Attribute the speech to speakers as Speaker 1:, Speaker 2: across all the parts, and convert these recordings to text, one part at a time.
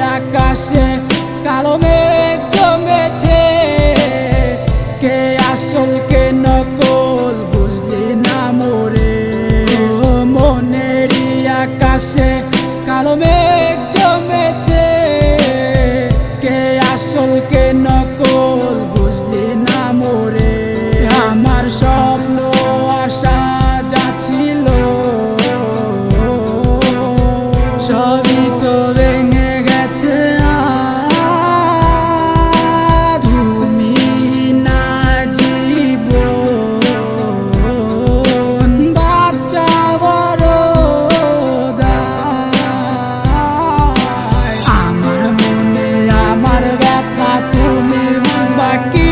Speaker 1: আকাশে কালো মেঘ জমেছে। কে আসল, কে নকল, বুঝলি না মোরে। মনেরই আকাশে কালো মেঘ জমেছে। কে আসল, কে নিশে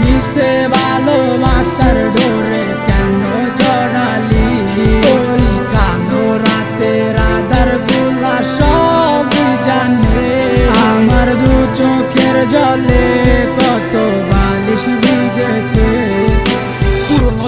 Speaker 1: মিশে ভালোবাসার ডোরে কেন জড়ালি? ওই কালো রাতে রাধারগুলা সব জানে। আমার দু চোখের জলে কত বালিশ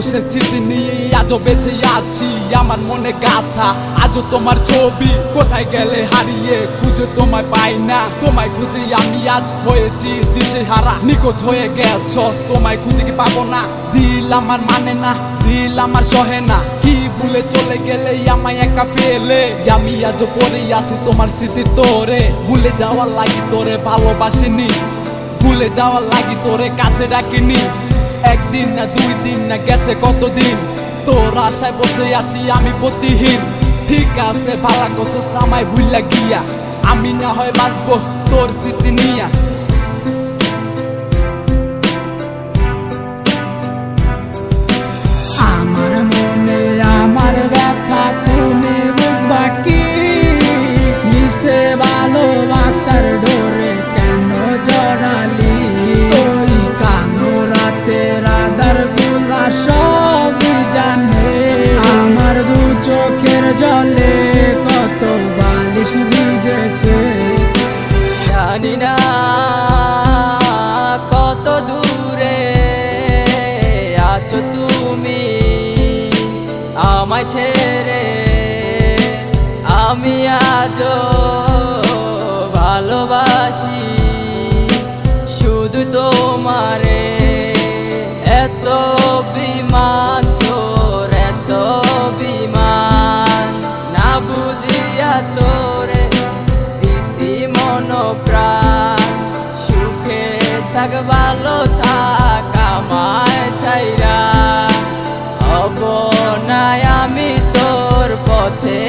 Speaker 2: পুরনো সে স্মৃতি নিয়ে আজও বেঁচে আছি। আমার মনে গাথা, আজও তোমার ছবি। কোথায় গেলে হারিয়ে খুঁজে তোমায় পাই না। তোমায় খুঁজে আমি আজ হয়েছি দিশে হারা নিখোঁজ হয়ে গেছ, তোমায় খুঁজে কি পাবো না? দিল আমার মানে না, দিল আমার সহে না। কি ভুলে চলে গেলে আমায় একা ফেলে। আমি আজও পরে আসি তোমার স্মৃতি তোরে। ভুলে যাওয়ার লাগি তোরে ভালোবাসিনি। ভুলে যাওয়ার লাগি তোরে কাছে ডাকিনি। একদিন না দুই দিন না গেছে কতদিন? তোর আশায় বসে আছি আমি প্রতিহীন। ঠিক আছে, ভালা কসস আমায় ভুল গিয়া। আমি না হয় বাঁচবো তোর স্মৃতি নিয়া।
Speaker 1: জলে কত বালিশ ভিজেছে।
Speaker 3: জানি না কত দূরে আছো তুমি আমায় ছেড়ে। আমি আজও ভালোবাসি শুধু তোমারে। এত বিমান থাক ভালো থাক আমায় ছাইরা। অবনায় আমি তোর পথে